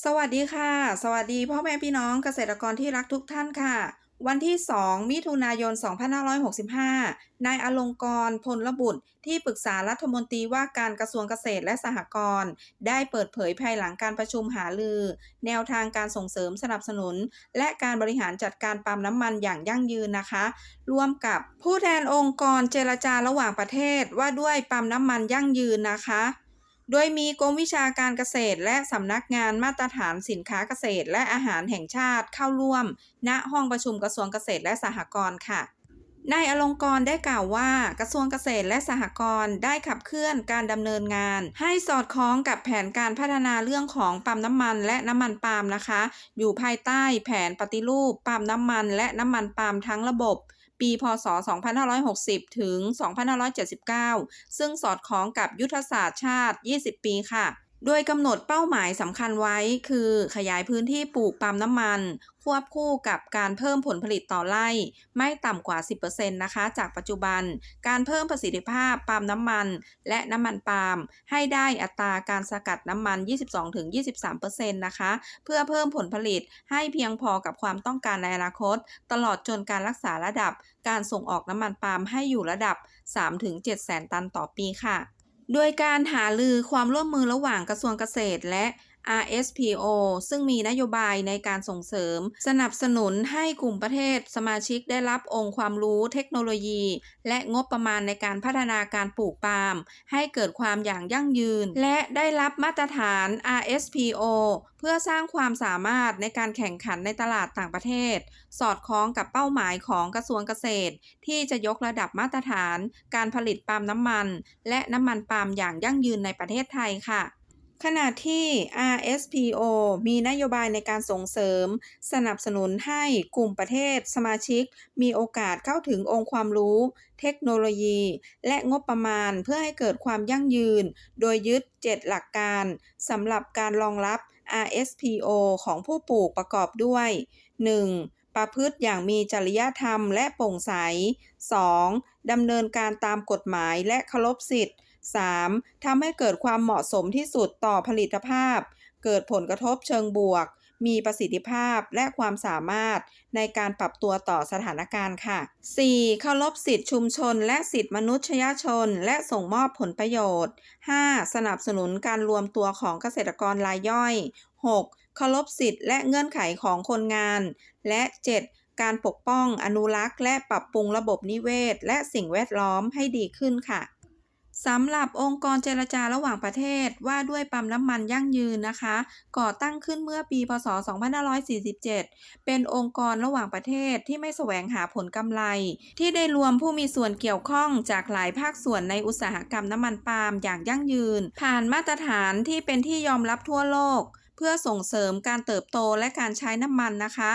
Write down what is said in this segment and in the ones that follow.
สวัสดีค่ะ สวัสดีพ่อแม่พี่น้องเกษตรกรที่รักทุกท่านค่ะ วันที่ 2 มิถุนายน 2565 นายอลงกรพลบุตร ที่ปรึกษารัฐมนตรีว่าการกระทรวงเกษตรและสหกรณ์ได้เปิดเผยภายหลังการประชุมหารือ แนวทางการส่งเสริมสนับสนุน และการบริหารจัดการปาล์มน้ำมันอย่างยั่งยืนนะคะ ร่วมกับผู้แทนองค์กรเจรจาระหว่างประเทศว่าด้วยปาล์มน้ำมันยั่งยืนนะคะ โดยมีกรมวิชาการเกษตร และสำนักงานมาตรฐานสินค้าเกษตร และอาหารแห่งชาติเข้าร่วม ณห้องประชุมกระทรวงเกษตรและสหกรณ์ค่ะนายอลงกรณ์ได้กล่าวว่ากระทรวงเกษตรและสหกรณ์ได้ขับเคลื่อนการดำเนินงาน ให้สอดคล้องกับแผนการพัฒนาเรื่องของปาล์มน้ำมันและน้ำมันปาล์มนะคะ อยู่ภายใต้แผนปฏิรูปปาล์มน้ำมันและน้ำมันปาล์มทั้งระบบ ปีพศ 2560 ถึง 2579 ซึ่งสอดคล้องกับยุทธศาสตร์ชาติ 20 ปีค่ะ โดยกำหนดเป้าหมายสำคัญไว้คือขยายพื้นที่ปลูกปาล์มน้ำมัน ควบคู่กับการเพิ่มผลผลิตต่อไร่ ไม่ต่ำกว่า 10%นะคะ จากปัจจุบัน การเพิ่มประสิทธิภาพปาล์มน้ำมัน และน้ำมันปาล์มให้ได้อัตราการสกัดน้ำมัน 22-23%นะคะ เพื่อเพิ่มผลผลิตให้เพียงพอกับความต้องการในอนาคต ตลอดจนการรักษาระดับ การส่งออกน้ำมันปาล์มให้อยู่ระดับ 3-7 แสนตันต่อปีค่ะ โดยการหาลือความร่วมมือระหว่างกระทรวงเกษตรและ RSPO ซึ่งมีนโยบายในการส่งเสริม สนับสนุนให้กลุ่มประเทศสมาชิกได้รับองค์ความรู้เทคโนโลยี และงบประมาณในการพัฒนาการปลูกปาล์มให้เกิดความอย่างยั่งยืน และได้รับมาตรฐาน RSPO เพื่อสร้างความสามารถในการแข่งขันในตลาดต่างประเทศ สอดคล้องกับเป้าหมายของกระทรวงเกษตร ที่จะยกระดับมาตรฐาน การผลิตปาล์มน้ำมัน และน้ำมันปาล์มอย่างยั่งยืนในประเทศไทยค่ะ ขณะที่ RSPO มีนโยบายในการส่งเสริม สนับสนุนให้กลุ่มประเทศสมาชิก มีโอกาสเข้าถึงองค์ความรู้ เทคโนโลยี และงบประมาณเพื่อให้เกิดความยั่งยืน โดยยึด 7 หลักการสำหรับการรองรับ RSPO ของผู้ปลูกประกอบด้วย 1. ประพฤติอย่างมีจริยธรรมและโปร่งใส 2. ดำเนินการตามกฎหมายและเคารพสิทธิ 3. ทำให้เกิดความเหมาะสมที่สุดต่อผลิตภาพ เกิดผลกระทบเชิงบวก มีประสิทธิภาพและความสามารถในการปรับตัวต่อสถานการณ์ค่ะ 4. เคารพสิทธิชุมชน และสิทธิมนุษยชน และส่งมอบผลประโยชน์ 5. สนับสนุนการรวมตัวของเกษตรกรรายย่อย 6. เคารพสิทธิและเงื่อนไขของคนงาน และ 7. การปกป้องอนุรักษ์ และปรับปรุงระบบนิเวศ และสิ่งแวดล้อมให้ดีขึ้นค่ะ สำหรับองค์กรเจรจาระหว่างประเทศว่าด้วยปั๊มน้ำมันยั่งยืนนะคะ ก่อตั้งขึ้นเมื่อปี พศ 2547 เป็นองค์กรระหว่างประเทศที่ไม่แสวงหาผลกำไร ที่ได้รวมผู้มีส่วนเกี่ยวข้องจากหลายภาคส่วนในอุตสาหกรรมน้ำมันปาล์มอย่างยั่งยืน ผ่านมาตรฐานที่เป็นที่ยอมรับทั่วโลก เพื่อส่งเสริมการเติบโตและการใช้น้ำมันนะคะ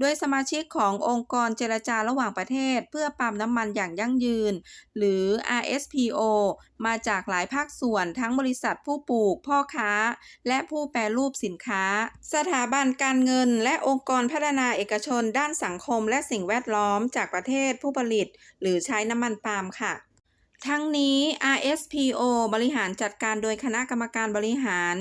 โดยสมาชิกขององค์กรเจรจาระหว่างประเทศ เพื่อปาล์มน้ำมันอย่างยั่งยืน หรือ RSPO มาจากหลายภาคส่วนทั้งบริษัทผู้ปลูก พ่อค้า และผู้แปรรูปสินค้า สถาบันการเงิน และองค์กรพัฒนาเอกชนด้านสังคมและสิ่งแวดล้อมจากประเทศผู้ผลิต หรือใช้น้ำมันปาล์มค่ะทั้งนี้ RSPO บริหารจัดการโดยคณะกรรมการบริหาร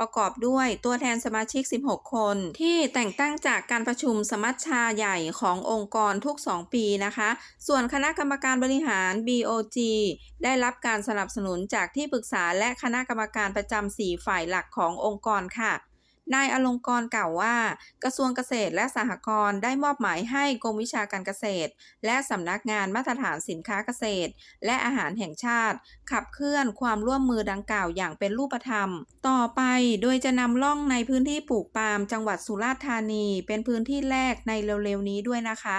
ประกอบด้วยตัวแทนสมาชิก 16 คน ที่แต่งตั้งจากการประชุมสมัชชาใหญ่ขององค์กรทุก 2 ปีนะคะ ส่วนคณะกรรมการบริหาร BOG ได้รับการสนับสนุนจากที่ปรึกษาและคณะกรรมการประจำ4ฝ่ายหลักขององค์กรค่ะ นายอลงกรกล่าวว่า กระทรวงเกษตรและสหกรณ์ได้มอบหมายให้กรมวิชาการเกษตร และสำนักงานมาตรฐานสินค้าเกษตร และอาหารแห่งชาติ ขับเคลื่อนความร่วมมือดังกล่าวอย่างเป็นรูปธรรม ต่อไปโดยจะนำล่องในพื้นที่ปลูกปาล์มจังหวัดสุราษฎร์ธานี เป็นพื้นที่แรกในเร็วๆนี้ด้วยนะคะ